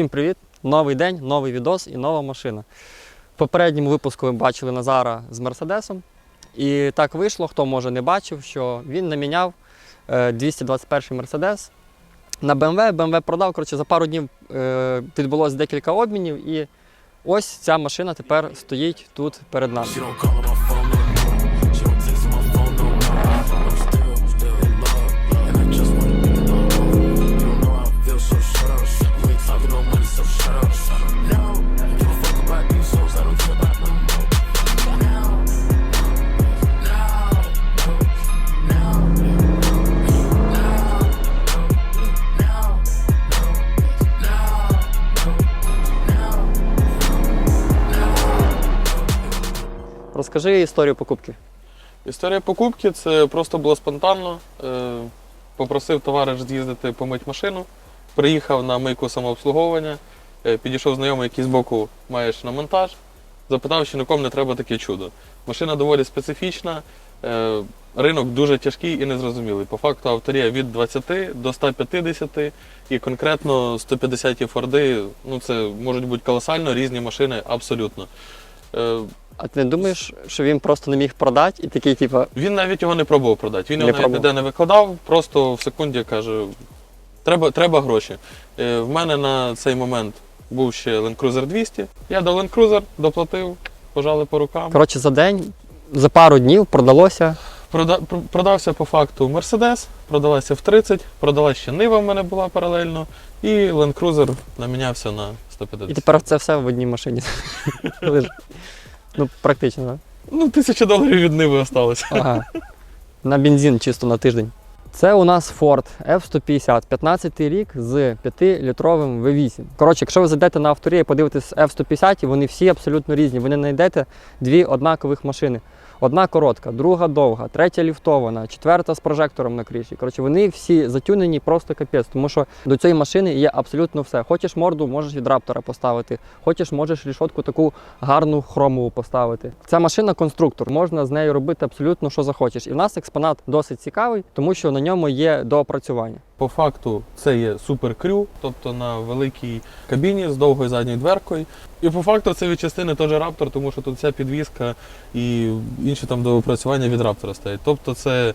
Всім привіт! Новий день, новий відос і нова машина. В попередньому випуску ви бачили Назара з Мерседесом. І так вийшло, хто може не бачив, що він наміняв е, 221 Мерседес на BMW. BMW продав. Коротше, за пару днів е, відбулося декілька обмінів, і ось ця машина тепер стоїть тут перед нами. No money, so shut up. No, don't give fuck about these souls. I don't care about no more. No, no, no, Розкажи історію покупки. Історія покупки це просто було спонтанно. Е, Попросив товариш з'їздити помити машину. Приїхав на мийку самообслуговування, підійшов знайомий, який збоку маєш на монтаж. Запитав, чи нікому не треба таке чудо. Машина доволі специфічна, е, ринок дуже тяжкий і незрозумілий. По факту авторія від 20 до 150 і конкретно 150 Форди, ну це можуть бути колосально різні машини абсолютно. Е, А ти не думаєш, що він просто не міг продати і такий, типу, Він навіть його не пробував продати. Він Не його навіть ніде не викладав, просто в секунді каже: треба, треба гроші. Е, В мене на цей момент був ще Land Cruiser 200. Я дав Land Cruiser, доплатив, пожали по рукам. коротше, за день, за пару днів продалося. Прода- Продався по факту Mercedes, продалася в 30, продалася ще Нива в мене була паралельно, і Land Cruiser намінявся на І тепер це все в одній машині. ну, практично, так? Ну, тисяча доларів від Ниви осталось. Ага. На бензин чисто на тиждень. Це у нас Ford F-150, 15 рік з 5-літровим V8. Коротше, якщо ви зайдете на авторі і подивитесь F-150, вони всі абсолютно різні. Ви не знайдете дві однакових машини. Одна коротка, друга довга, третя ліфтована, четверта з прожектором на криші. Коротше, вони всі затюнені просто капець, тому що до цієї машини є абсолютно все. Хочеш морду, можеш від раптора поставити. Хочеш, можеш рішотку таку гарну хромову поставити. Ця машина конструктор, можна з нею робити абсолютно що захочеш. І в нас експонат досить цікавий, тому що на ньому є доопрацювання. По факту це є суперкрю, тобто на великій кабіні з довгою задньою дверкою. І по факту це від частини теж Раптор, тому що тут ця підвізка і інші там доопрацювання від Раптора стоять. Тобто це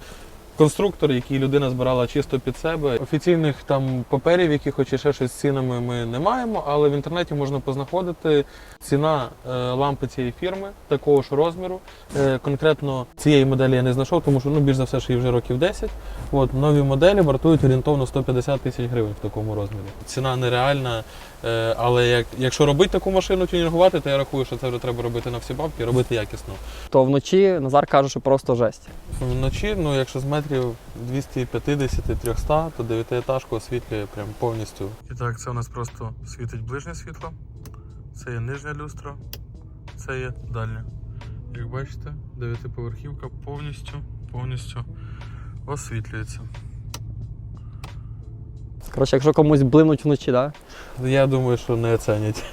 конструктор, який людина збирала чисто під себе. Офіційних там паперів, якихось чи ще щось з цінами ми не маємо, але в інтернеті можна познаходити ціна е, лампи цієї фірми такого ж розміру. Е, конкретно цієї моделі я не знайшов, тому що ну більш за все, що їй вже років 10. От нові моделі вартують орієнтовно 150 тисяч гривень в такому розмірі. Ціна нереальна, але як, якщо робити таку машину тюнінгувати, то я рахую, що це вже треба робити на всі бабки, робити якісно. То вночі Назар каже, що просто жесть. Вночі, ну якщо з метрів 250-300, то дев'ятиетажку освітлює прям повністю. І так, це у нас просто світить ближнє світло, це є нижня люстра, це є дальня. Як бачите, дев'ятиповерхівка повністю, повністю освітлюється. Коротше, якщо комусь блимнуть вночі, да? Я думаю, що не оценять.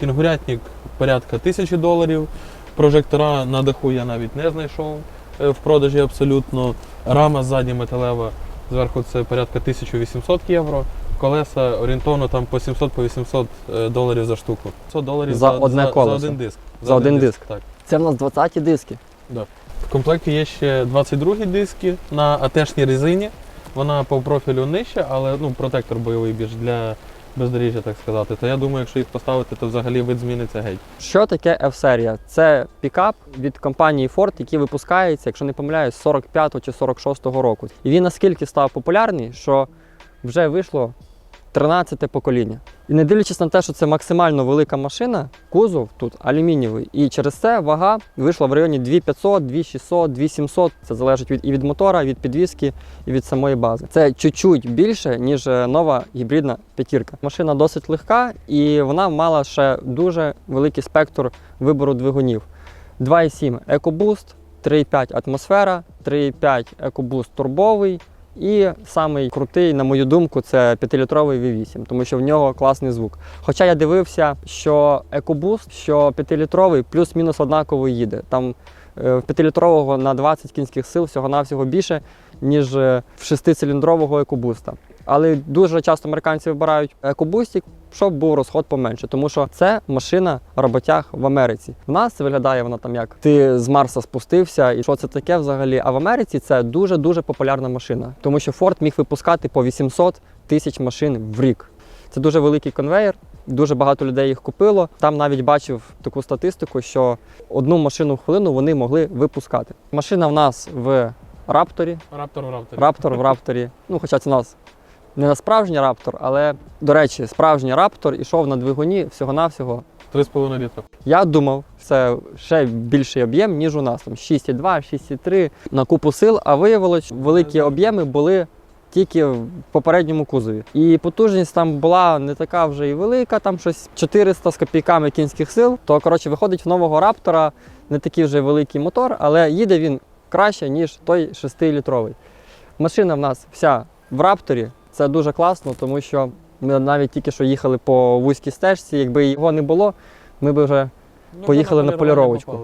Кінгурятник порядка тисячі доларів. Прожектора на даху я навіть не знайшов е, в продажі абсолютно. Рама ззаді металева зверху це порядка 1800 євро. Колеса орієнтовно там по 700 по 800 е, доларів за штуку. 100 доларів За одне колесо. За один диск. За один диск. Так. Це в нас 20-ті диски. В комплекті є ще 22 диски на АТшній резині. Вона по профілю нижча, але ну, протектор бойовий більш для бездоріжжя, так сказати. То я думаю, якщо їх поставити, то взагалі вид зміниться геть. Що таке F-серія? Це пікап від компанії Ford, який випускається, якщо не помиляюсь, з 45 чи 46 року. І він наскільки став популярний, що вже вийшло 13 покоління. І не дивлячись на те, що це максимально велика машина, кузов тут алюмінієвий. І через це вага вийшла в районі 2500, 2600, 2700. Це залежить від і від мотора, від підвіски, і від самої бази. Це чуть-чуть більше, ніж е, нова гібридна п'ятірка. Машина досить легка і вона мала ще дуже великий спектр вибору двигунів. 2,7 EcoBoost, 3,5 атмосфера, 3,5 EcoBoost турбовий. І самий крутий, на мою думку, це 5-літровий V8, тому що в нього класний звук. Хоча я дивився, що EcoBoost, що 5-літровий плюс-мінус однаково їде. Там е, в 5-літрового на 20 кінських сил всього-навсього більше, ніж е, в 6-циліндрового EcoBoost. Але дуже часто американці вибирають екобустік, щоб був розход поменше, тому що це машина роботяг в Америці. В нас виглядає вона там як ти з Марса спустився, і що це таке взагалі. А в Америці це дуже дуже популярна машина, тому що Ford міг випускати по 800 тисяч машин в рік. Це дуже великий конвейер. Дуже багато людей їх купило. Там навіть бачив таку статистику, що одну машину в хвилину вони могли випускати. Машина в нас в Рапторі, Раптор в рапторі. Раптор в Рапторі. Ну, хоча це у нас не на справжній Раптор, але, до речі, справжній Раптор ішов на двигуні всього-навсього. 3,5 літра. Я думав, це ще більший об'єм, ніж у нас. Там 6,2, 6,3 на купу сил, а виявилось, що великі об'єми були тільки в попередньому кузові. І потужність там була не така вже і велика, там щось 400 з копійками кінських сил. То, коротше, виходить, в нового Раптора не такий вже великий мотор, але їде він краще, ніж той 6-літровий. Машина в нас вся в Рапторі. Це дуже класно, тому що ми навіть тільки що їхали по вузькій стежці. Якби його не було, ми б вже. Ну, Поїхали на поліровочку.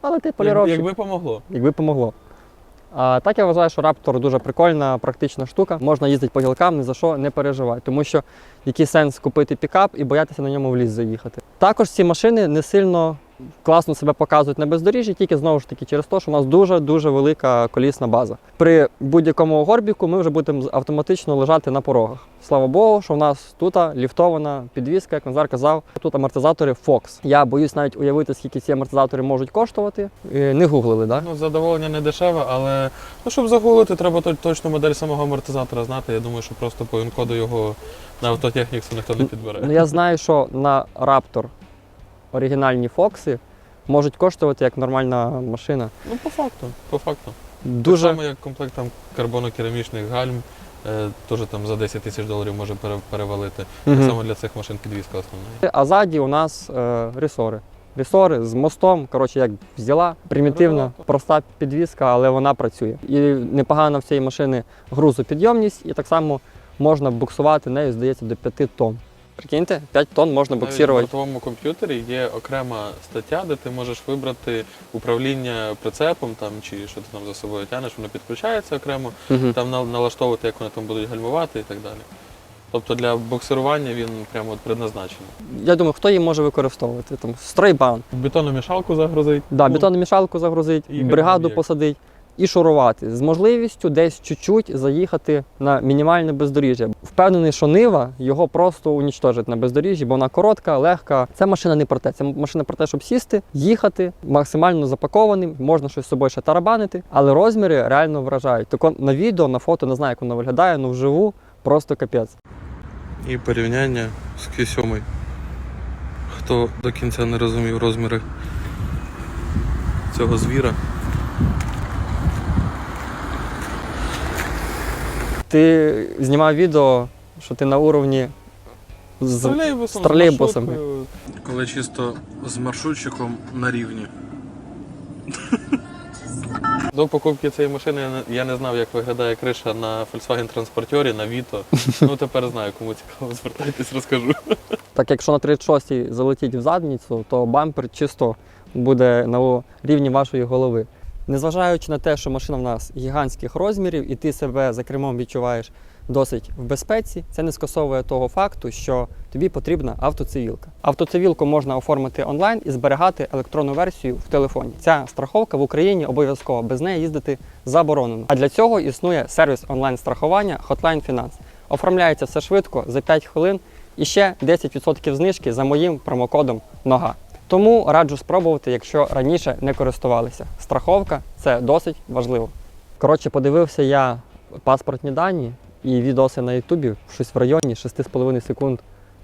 Але ти поліровщик, Якби помогло. якби помогло. А так я вважаю, що Раптор дуже прикольна, практична штука. Можна їздити по гілкам, ні за що не переживай. Тому що який сенс купити пікап і боятися на ньому в ліс заїхати. Також ці машини не сильно класно себе показують на бездоріжжі, тільки знову ж таки через те, що у нас дуже-дуже велика колісна база. При будь-якому горбіку ми вже будемо автоматично лежати на порогах. Слава Богу, що в нас тут ліфтована підвізка, як Назар казав, тут амортизатори Fox. Я боюсь навіть уявити, скільки ці амортизатори можуть коштувати. Е, Не гуглили, так? Ну, задоволення не дешеве, але ну, щоб загуглити, треба то- точну модель самого амортизатора знати. Я думаю, що просто по інкоду його на автотехніксу ніхто не підбере. Ну, я знаю, що на Raptor оригінальні Фокси можуть коштувати як нормальна машина. Ну, по факту, по факту. Дуже Так само, як комплект там карбонокерамічних гальм, е, теж там за 10 тисяч доларів може пере- перевалити. Мгм. Так само для цих машин підвізка основна. А ззаді у нас е, ресори. Ресори з мостом, коротше, як взяла, примітивна, Регулятор. проста підвізка, але вона працює. І непогана в цієї машини грузопідйомність, і так само можна буксувати нею, здається, до 5 тонн. Прикиньте, 5 тонн можна Навіть в бортовому комп'ютері є окрема стаття, де ти можеш вибрати управління прицепом там, чи що ти там за собою тянеш, воно підключається окремо, Мгм. там налаштовувати, як вони там будуть гальмувати і так далі. Тобто для буксирування він прямо от предназначений. Я думаю, хто її може використовувати? Там стройбан. Бетономішалку загрузить. Да, Ну, бетонну мішалку загрузить, бригаду посадить і шурувати з можливістю десь чуть-чуть заїхати на мінімальне бездоріжжя. Впевнений, що нива його просто унічтожить на бездоріжжі, бо вона коротка, легка. Це машина не про те. Це машина про те, щоб сісти, їхати максимально запакованим, можна щось з собою ще тарабанити, але розміри реально вражають. Так на відео, на фото не знаю, як воно виглядає, але вживу просто капець. І порівняння з Q7. Хто до кінця не розумів розміри цього звіра. Ти знімав відео, що ти на уровні з тролейбусом, з тролейбусами. маршруткою. Коли чисто з маршрутчиком на рівні. До покупки цієї машини я не, я не знав, як виглядає криша на Volkswagen транспортері, на Vito. Ну тепер знаю, кому цікаво, звертайтесь, розкажу. Так якщо на 36-й залетіть в задницю, то бампер чисто буде на рівні вашої голови. Незважаючи на те, що машина в нас гігантських розмірів, і ти себе за кермом відчуваєш досить в безпеці, це не скасовує того факту, що тобі потрібна автоцивілка. Автоцивілку можна оформити онлайн і зберігати електронну версію в телефоні. Ця страховка в Україні обов'язково без неї їздити заборонено. А для цього існує сервіс онлайн-страхування Hotline Finance. Оформляється все швидко за 5 хвилин і ще 10% знижки за моїм промокодом нога. Тому раджу спробувати, якщо раніше не користувалися. Страховка це досить важливо. Коротше, подивився я паспортні дані і відоси на Ютубі, щось в районі 6,5 секунд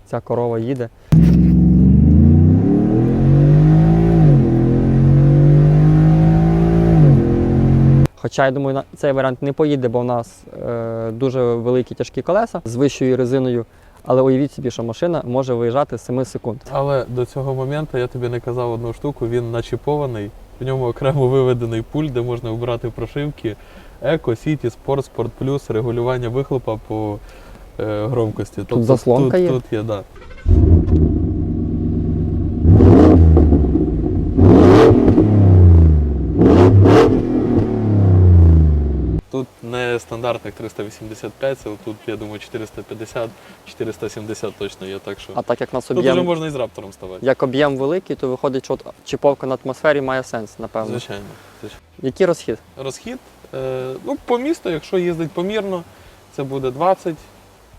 ця корова їде. Хоча я думаю, цей варіант не поїде, бо в нас е, дуже великі тяжкі колеса з вищою резиною. Але уявіть собі, що машина може виїжджати з 7 секунд. Але до цього моменту я тобі не казав одну штуку, він начіпований, в ньому окремо виведений пульт, де можна обрати прошивки Еко, Сіті, Спорт, Спорт Плюс, регулювання вихлопа по е, громкості. Тобто заслонка тут, є? Тут є, да. Тут не стандартних 385 сил, тут, я думаю, 450-470 точно є. Так що А так як нас тут вже можна і з раптором ставати. як об'єм великий, то виходить, що от чіповка на атмосфері має сенс, напевно. Звичайно. звичайно. Який розхід? Розхід. Е, ну, по місту, якщо їздить помірно, це буде 20.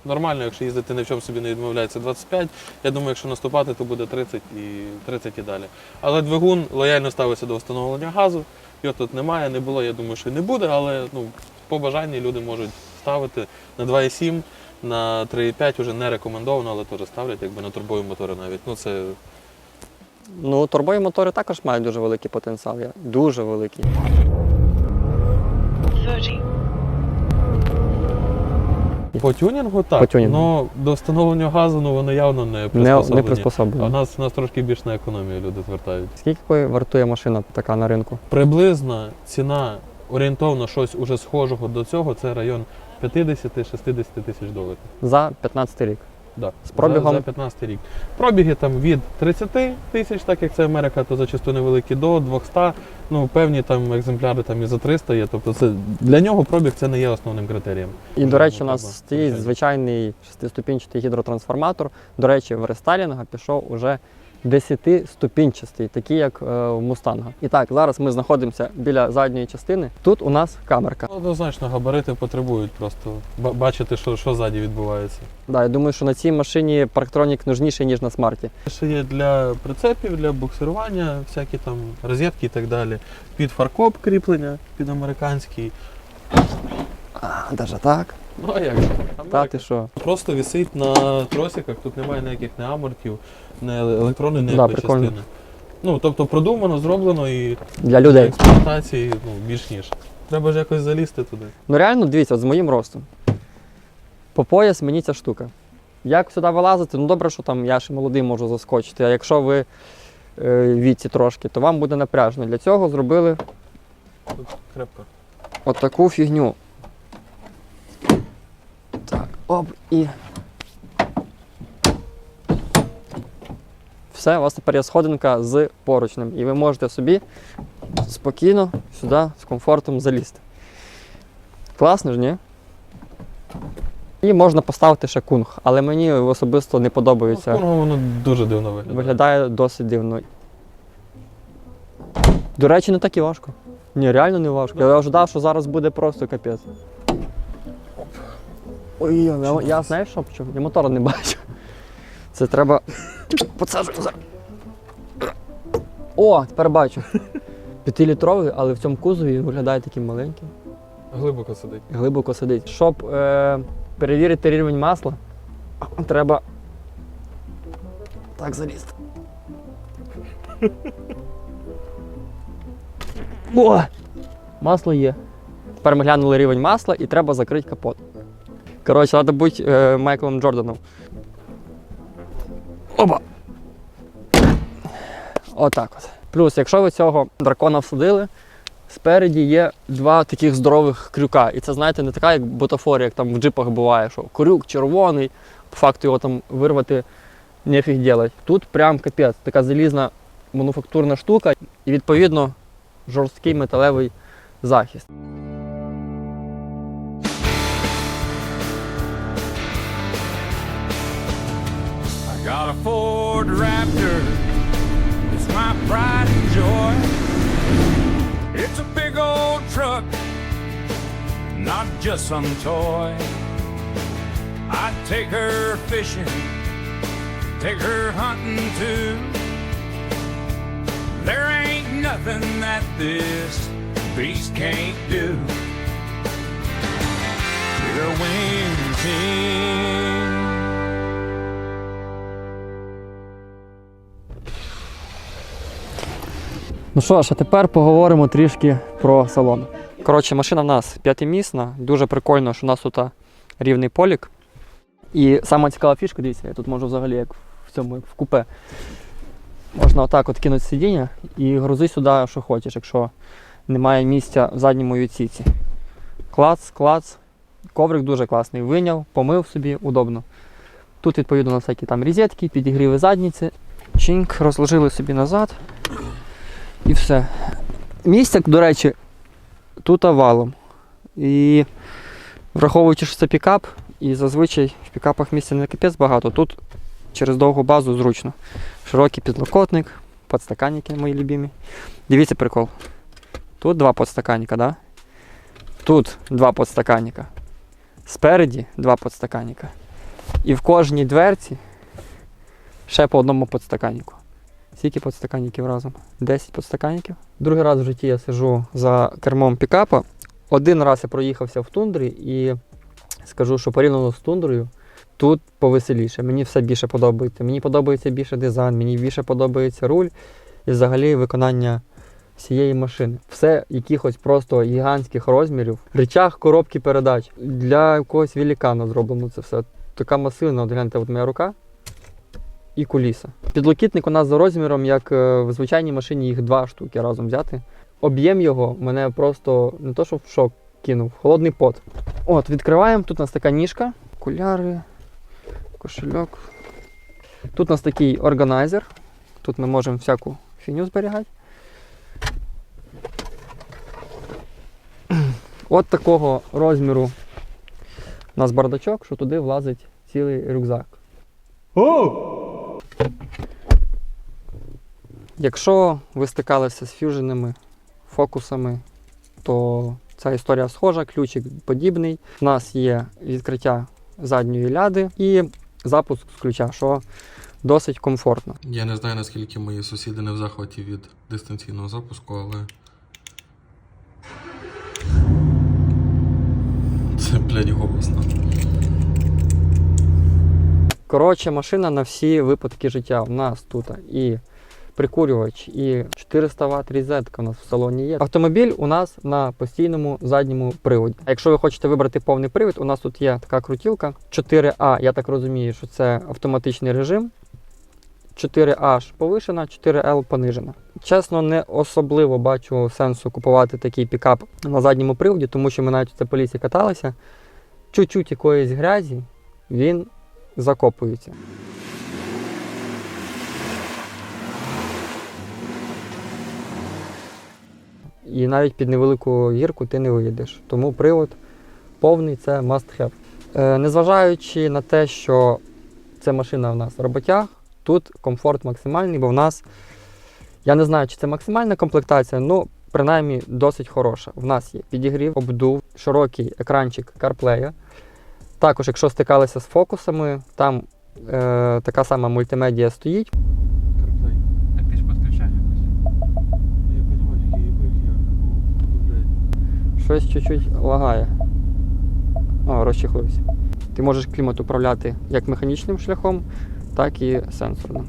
Нормально, якщо їздити ні в чому собі не відмовляється 25. Я думаю, якщо наступати, то буде 30 і 30 і далі. Але двигун лояльно ставиться до встановлення газу. Його тут немає, не було, я думаю, що і не буде, але ну, по бажанні люди можуть ставити на 2,7, на 3,5 вже не рекомендовано, але теж ставлять, якби на турбові мотори навіть. Ну, це Ну, турбові мотори також мають дуже великий потенціал. Дуже великий. 30. по тюнінгу так. По тюнінгу. Ну, до встановлення газу ну, вони явно не Не, приспособлені. не А у приспособлені. нас, у нас трошки більш на економію люди звертають. Скільки вартує машина така на ринку? Приблизна ціна орієнтовно щось уже схожого до цього це район 50-60 тисяч доларів. За 15 рік. Да. З пробігом? За, за 15 рік. Пробіги там від 30 тисяч, так як це Америка, то зачасту невеликі, до 200. Ну, певні там екземпляри там і за 300 є. Тобто це для нього пробіг це не є основним критерієм. І, до речі, у нас стоїть звичайний шестиступінчатий гідротрансформатор. До речі, в рестайлінга пішов уже 10-ступінчастий, такий як е, в Мустанга. І так, зараз ми знаходимося біля задньої частини. Тут у нас камерка. Однозначно, габарити потребують просто бачити, що, що ззаді відбувається. Да, я думаю, що на цій машині парктронік нужніший, ніж на смарті. Ще є для прицепів, для буксирування, всякі там розетки і так далі. Під фаркоп кріплення, під американський. А, даже так. Ну а як же? Та ти що? Просто висить на тросиках, тут немає ніяких не амортів, не електрони, не Да, прикольно. частини. Ну, тобто продумано, зроблено і Для для людей. експлуатації ну, більш ніж. Треба ж якось залізти туди. Ну реально, дивіться, от з моїм ростом. По пояс мені ця штука. Як сюди вилазити, ну добре, що там я ще молодий можу заскочити. А якщо ви е, віці трошки, то вам буде напряжно. Для цього зробили Тут крепко. от таку фігню. Так, оп, і. Все, у вас тепер є сходинка з поручнем. І ви можете собі спокійно сюди з комфортом залізти. Класно ж, ні? І можна поставити ще кунг, але мені особисто не подобається. Ну, воно дуже дивно виглядає. Виглядає досить дивно. До речі, не так і важко. Ні, реально не важко. Я ожидав, що зараз буде просто капець. Ой, я, я знаєш, що почув? Я мотора не бачу. Це треба. Подсаджую зараз. О, тепер бачу. П'ятилітровий, але в цьому кузові він виглядає таким маленьким. Глибоко сидить. Глибоко сидить. Щоб е, перевірити рівень масла, треба так залізти. О! Масло є. Тепер ми глянули рівень масла і треба закрити капот. Коротше, треба бути е, Майклом Джорданом. Оба! Отак от. Плюс, якщо ви цього дракона всадили, Спереді є два таких здорових крюка. І це, знаєте, не така, як бутафорія, як там в джипах буває, що крюк червоний, по факту його там вирвати нефіг делать. Тут прям капець, така залізна мануфактурна штука і відповідно жорсткий металевий захист. A Ford Raptor. It's my pride and joy. It's a big old truck, not just some toy. I take her fishing, take her hunting too. There ain't nothing that this beast can't do. She's a wing Ну що ж, а тепер поговоримо трішки про салон. Коротше, машина в нас п'ятимісна, дуже прикольно, що у нас тут рівний полік. І сама цікава фішка, дивіться, я тут можу взагалі як в цьому, як в купе. Можна отак от кинути сидіння і грузи сюди, що хочеш, якщо немає місця в задньому відсіці. Клац, клац. Коврик дуже класний. Виняв, помив собі, удобно. Тут, відповідно, на всякі там розетки, підігріви задніці. Чинк, розложили собі назад. І все. Місця, до речі, тут валом. І Враховуючи, що це пікап, і зазвичай в пікапах місця не капець багато, тут через довгу базу зручно. Широкий підлокотник, подстаканники мої любимі. Дивіться прикол. Тут два подстаканника, да? Тут два подстаканника. Спереді два подстаканника. І в кожній дверці ще по одному подстаканнику. Скільки подстаканників разом? 10 подстаканників. Другий раз в житті я сижу за кермом пікапа. Один раз я проїхався в тундрі і скажу, що порівняно з тундрою, тут повеселіше. Мені все більше подобається. Мені подобається більше дизайн, мені більше подобається руль і взагалі виконання всієї машини. Все якихось просто гігантських розмірів. Речах коробки передач. Для якогось великана зроблено це все. Така масивна, от гляньте, от моя рука і куліса. Підлокітник у нас за розміром, як е, в звичайній машині, їх два штуки разом взяти. Об'єм його мене просто не то, що в шок кинув, холодний пот. От, відкриваємо. Тут у нас така ніжка, окуляри, кошельок. Тут у нас такий органайзер. Тут ми можемо всяку фіню зберігати. От такого розміру у нас бардачок, що туди влазить цілий рюкзак. Якщо ви стикалися з фюженими фокусами, то ця історія схожа, ключик подібний. У нас є відкриття задньої ляди і запуск з ключа, що досить комфортно. Я не знаю, наскільки мої сусіди не в захваті від дистанційного запуску, але. Це, блядь, голосно. Коротше, машина на всі випадки життя. У нас тут і прикурювач, і 400 Вт різетка у нас в салоні є. Автомобіль у нас на постійному задньому приводі. А якщо ви хочете вибрати повний привід, у нас тут є така крутілка 4А. Я так розумію, що це автоматичний режим. 4H повишена, 4L понижена. Чесно, не особливо бачу сенсу купувати такий пікап на задньому приводі, тому що ми навіть це по лісі каталися. Чуть-чуть якоїсь грязі, він закопується. І навіть під невелику гірку ти не виїдеш. Тому привод повний це must have. Е, незважаючи на те, що ця машина в нас роботяг, тут комфорт максимальний, бо в нас, я не знаю, чи це максимальна комплектація, ну принаймні досить хороша. В нас є підігрів, обдув, широкий екранчик CarPlay. Також, якщо стикалися з фокусами, там е, така сама мультимедія стоїть. Так ти ж підключай якось. Я понимаю, тільки я. блядь. Щось чуть-чуть лагає. О, розчехлився. Ти можеш клімат управляти як механічним шляхом, так і сенсорним.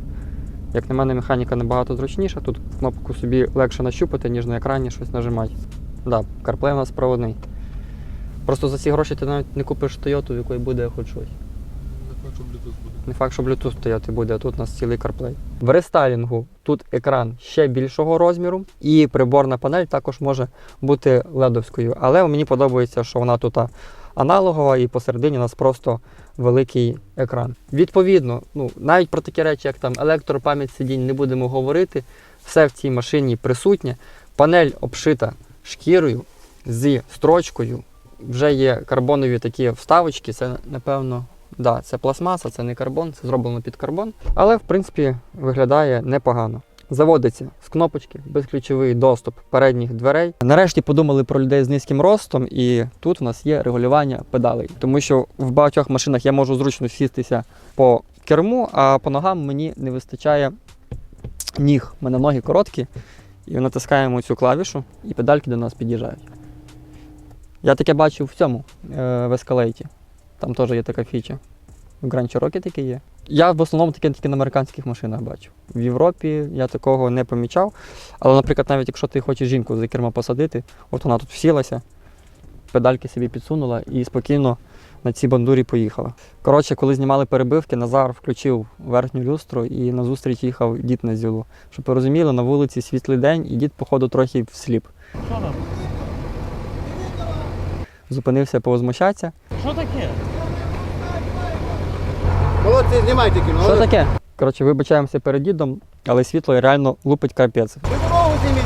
Як на мене, механіка набагато зручніша. Тут кнопку собі легше нащупати, ніж на екрані щось нажимати. Да, CarPlay у нас проводний. Просто за ці гроші ти навіть не купиш Toyota, в якої буде хоч щось. Не факт, що Bluetooth буде. Не факт, що Bluetooth стояти буде, а тут у нас цілий CarPlay. В рестайлінгу тут екран ще більшого розміру, і приборна панель також може бути ледовською. Але мені подобається, що вона тут аналогова і посередині у нас просто великий екран. Відповідно, ну, навіть про такі речі, як там електропам'ять сидінь, не будемо говорити. Все в цій машині присутнє. Панель обшита шкірою зі строчкою. Вже є карбонові такі вставочки. Це, напевно, да, це пластмаса, це не карбон, це зроблено під карбон. Але, в принципі, виглядає непогано. Заводиться з кнопочки, безключовий доступ передніх дверей. Нарешті подумали про людей з низьким ростом, і тут у нас є регулювання педалей. Тому що в багатьох машинах я можу зручно сістися по керму, а по ногам мені не вистачає ніг. У мене ноги короткі, і натискаємо цю клавішу, і педальки до нас під'їжджають. Я таке бачив в цьому е, в ескалейті. Там теж є така фіча. В Grand Cherokee таке є. Я в основному таке тільки на американських машинах бачу. В Європі я такого не помічав. Але, наприклад, навіть якщо ти хочеш жінку за кермо посадити, от вона тут всілася, педальки собі підсунула і спокійно на цій бандурі поїхала. Коротше, коли знімали перебивки, Назар включив верхню люстру і назустріч їхав дід на зілу. Щоб ви розуміли, на вулиці світлий день і дід, походу, трохи всліп. Зупинився повозмущатися. Що таке? Молодці, знімайте кіно. Що таке? Коротше, вибачаємося перед дідом, але світло реально лупить капець. Ви дорогу зніміть.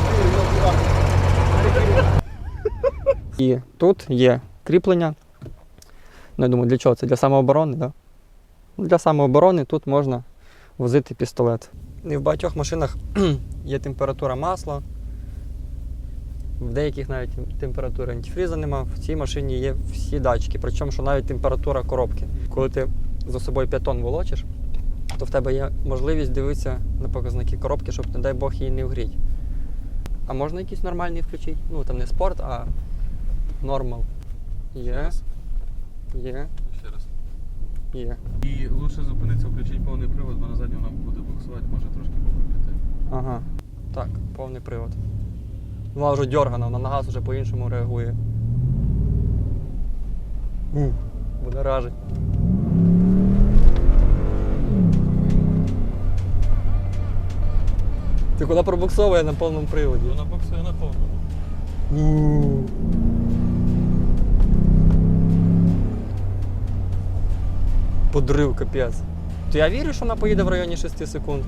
ну, І тут є кріплення Ну, я думаю, для чого це? Для самооборони, так? Да? Для самооборони тут можна возити пістолет. І в багатьох машинах є температура масла, в деяких навіть температури антифріза нема. В цій машині є всі датчики. Причому, що навіть температура коробки. Коли ти за собою 5 тонн волочиш, то в тебе є можливість дивитися на показники коробки, щоб, не дай Бог, її не вгріть. А можна якийсь нормальний включити? Ну, там не спорт, а нормал. Є, є, Ще раз. є. І лучше зупинитися, включити повний привод, бо на задньому нам буде буксувати, може трошки попити. Ага. Так, повний привод. Вона вже дьоргана, вона на газ вже по-іншому реагує. Ух, буде ражить. Ти куди пробуксовує на повному приводі? Вона буксує на повному. Подрив капець. То я вірю, що вона поїде в районі 6 секунд.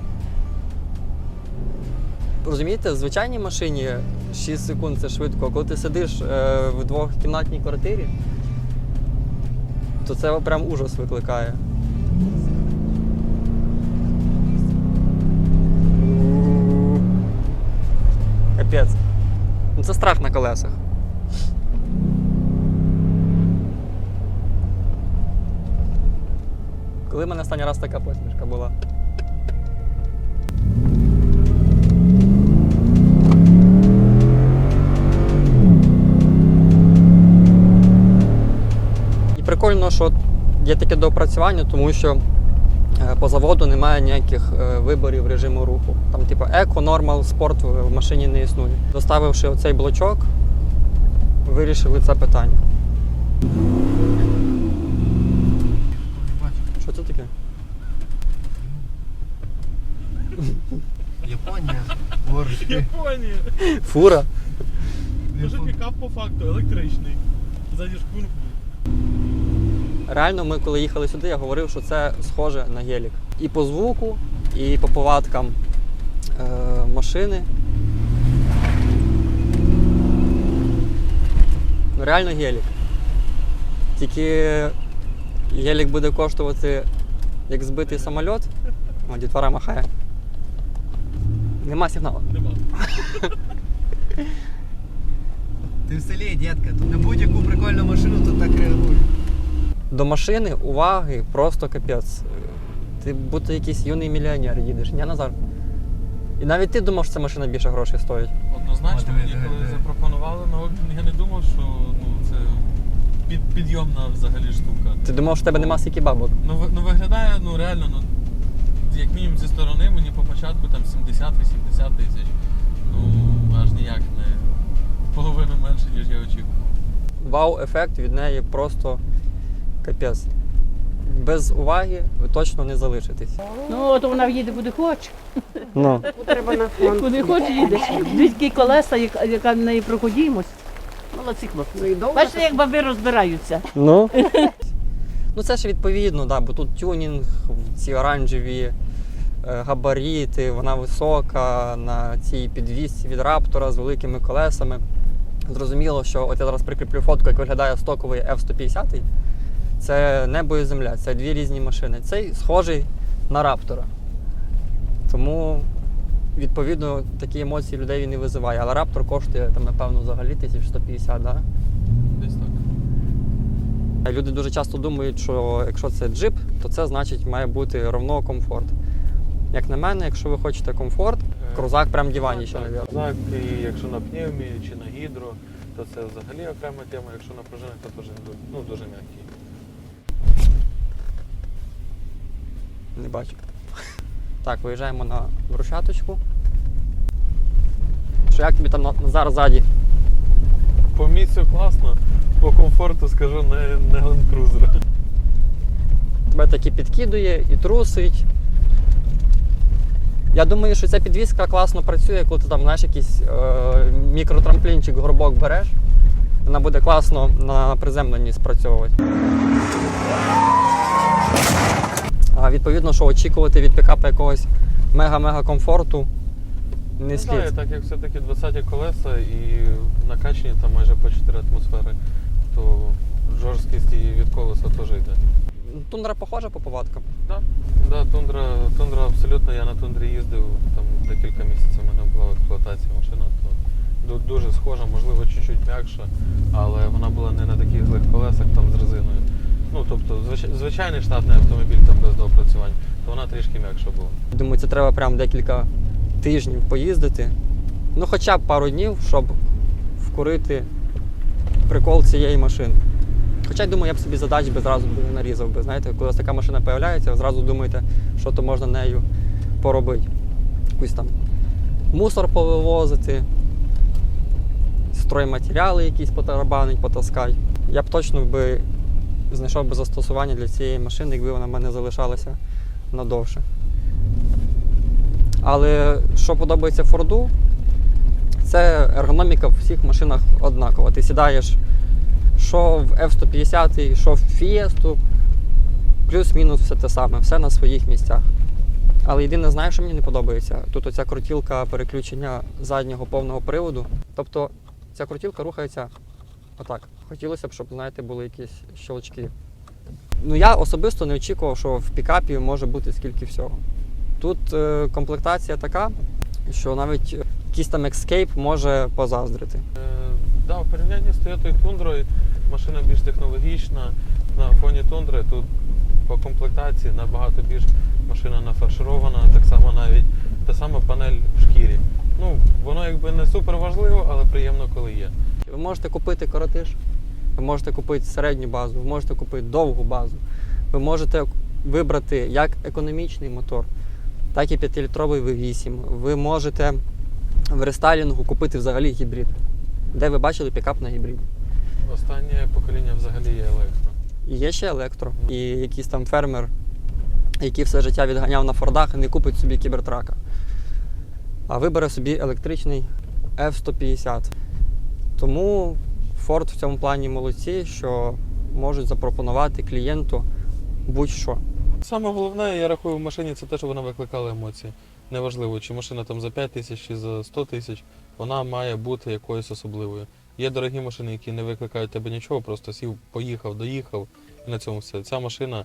Розумієте, в звичайній машині 6 секунд це швидко, коли ти сидиш е, в двохкімнатній квартирі, то це прям ужас викликає. Капець. Ну це страх на колесах. Коли в мене останній раз така посмішка була? Прикольно, що є таке доопрацювання, тому що е, по заводу немає ніяких е, виборів режиму руху. Там, типу, еко, нормал, спорт в машині не існує. Доставивши оцей блочок, вирішили це питання. Що це таке? Японія. Японія! Фура. Може пікап по факту електричний. Ззаді шкунку. Реально, ми коли їхали сюди, я говорив, що це схоже на гелік. І по звуку, і по повадкам е, машини. Ну, реально гелік. Тільки гелік буде коштувати як збитий самоліт. О, дітвора махає. Нема сигналу. Нема. Ти в селі, дітка. Тут на будь-яку прикольну машину тут так реагують. До машини уваги просто капець. Ти будто якийсь юний мільйонер їдеш, ні, Назар? І навіть ти думав, що ця машина більше грошей стоїть. Однозначно, мені коли запропонували на обмін, я не думав, що ну, це під, підйомна взагалі штука. Ти думав, що в тебе нема стільки бабок. Ну, ви- ну виглядає, ну реально, ну, як мінімум зі сторони мені по початку там 70-80 тисяч. Ну, аж ніяк не половину менше, ніж я очікував. Вау-ефект від неї просто капець. Без уваги ви точно не залишитесь. Ну, от вона їде куди хоче. Ну. Фронт. Куди хоче їде. Дві колеса, яка, яка в неї проходімось. Молодці хлопці. Ну. Бачите, як баби розбираються. Ну. ну це ж відповідно, да, бо тут тюнінг, ці оранжеві е, габаріти, вона висока на цій підвісці від раптора з великими колесами. Зрозуміло, що от я зараз прикріплю фотку, як виглядає стоковий F-150. Це небо і земля, це дві різні машини. Цей схожий на раптора. Тому, відповідно, такі емоції людей він і визиває. Але раптор коштує там, напевно, взагалі 1150, да? Десь так. Люди дуже часто думають, що якщо це джип, то це значить має бути равно комфорт. Як на мене, якщо ви хочете комфорт, крузак прям диваніше, Так, навіть. Так, і якщо на пневмі чи на гідро, то це взагалі окрема тема. Якщо на пружинах, то дуже, ну, дуже м'який. Не бачу. Так, виїжджаємо на брусчаточку. Що як тобі там Назар ззаді? По місцю класно, по комфорту скажу не, не Land Cruiser. Тебе таки підкидує і трусить. Я думаю, що ця підвізка класно працює, коли ти там знаєш, якийсь е, мікротрамплінчик, горбок береш. Вона буде класно на приземленні спрацьовувати. А відповідно, що очікувати від пікапа якогось мега-мега комфорту не Ну, слід. так, так як все-таки 20 колеса і накачані там майже по 4 атмосфери, то жорсткість і від колеса теж йде. Тундра похожа по повадкам. Да, да, тундра, тундра абсолютно. Я на тундрі їздив там декілька місяців. У мене була в експлуатації машина. То дуже схожа, можливо, чуть-чуть м'якша, але вона була не на таких злих колесах там з резиною. Ну тобто, звичайний штатний автомобіль там без доопрацювань, то вона трішки м'якша була. Думаю, це треба прям декілька тижнів поїздити. Ну, хоча б пару днів, щоб вкурити прикол цієї машини. Хоча, я думаю, я б собі задач би зразу нарізав би. Знаєте, коли така машина з'являється, зразу думаєте, що то можна нею поробити. Якийсь там мусор повивозити, стройматеріали якісь потарабанить, потаскати. Я б точно би знайшов би застосування для цієї машини, якби вона в мене залишалася надовше. Але що подобається Форду, це ергономіка в всіх машинах однакова. Ти сідаєш що в F-150, що в Fiesta, плюс-мінус все те саме, все на своїх місцях. Але єдине, знаєш, що мені не подобається? Тут оця крутілка переключення заднього повного приводу. Тобто ця крутілка рухається отак. Хотілося б, щоб, знаєте, були якісь щелчки. Ну я особисто не очікував, що в пікапі може бути скільки всього. Тут е, комплектація така, що навіть якийсь там Escape може позаздрити. Е, да, в порівнянні з Toyota Тундрою машина більш технологічна. На фоні тундри тут по комплектації набагато більш машина нафарширована, так само навіть та сама панель в шкірі. Ну, воно якби не супер важливо, але приємно, коли є. Ви можете купити коротиш, ви можете купити середню базу, ви можете купити довгу базу. Ви можете вибрати як економічний мотор, так і 5-літровий V8. Ви можете в рестайлінгу купити взагалі гібрид. Де ви бачили пікап на гібриді? Останнє покоління взагалі є електро. І є ще електро. І якийсь там фермер, який все життя відганяв на фордах, не купить собі кібертрака. А вибере собі електричний F-150. Тому Ford в цьому плані молодці, що можуть запропонувати клієнту будь-що. Саме головне, я рахую, в машині це те, що вона викликала емоції. Неважливо, чи машина там за 5 тисяч, чи за 100 тисяч, вона має бути якоюсь особливою. Є дорогі машини, які не викликають тебе нічого, просто сів, поїхав, доїхав, і на цьому все. Ця машина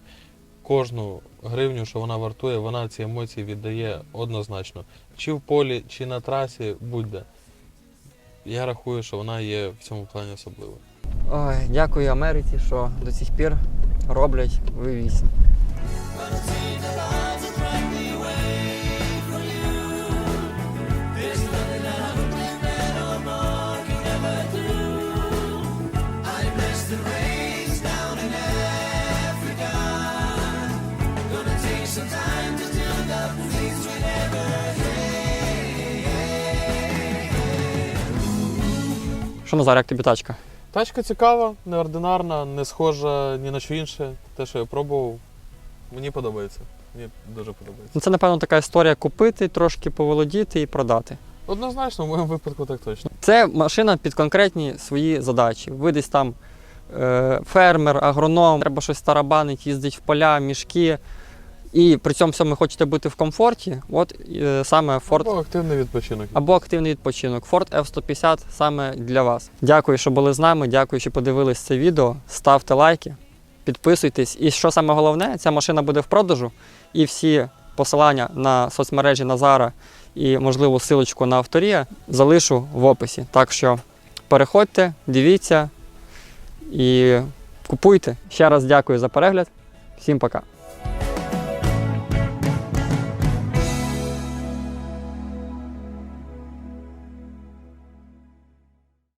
кожну гривню, що вона вартує, вона ці емоції віддає однозначно. Чи в полі, чи на трасі, будь-де. Я рахую, що вона є в цьому плані особливою. Ой, дякую Америці, що до сих пір роблять V8. Що Назар, як тобі тачка? Тачка цікава, неординарна, не схожа ні на що інше. Те, що я пробував, мені подобається. Мені дуже подобається. Ну, це, напевно, така історія купити, трошки поволодіти і продати. Однозначно, в моєму випадку так точно. Це машина під конкретні свої задачі. Ви десь там е, фермер, агроном, треба щось тарабанить, їздить в поля, мішки. І при цьому всьому хочете бути в комфорті. От е, саме Ford Або активний відпочинок. або активний відпочинок. Ford F-150 саме для вас. Дякую, що були з нами. Дякую, що подивились це відео. Ставте лайки, підписуйтесь. І що саме головне, ця машина буде в продажу. І всі посилання на соцмережі Назара і, можливо, силочку на авторія залишу в описі. Так що переходьте, дивіться і купуйте. Ще раз дякую за перегляд. Всім пока.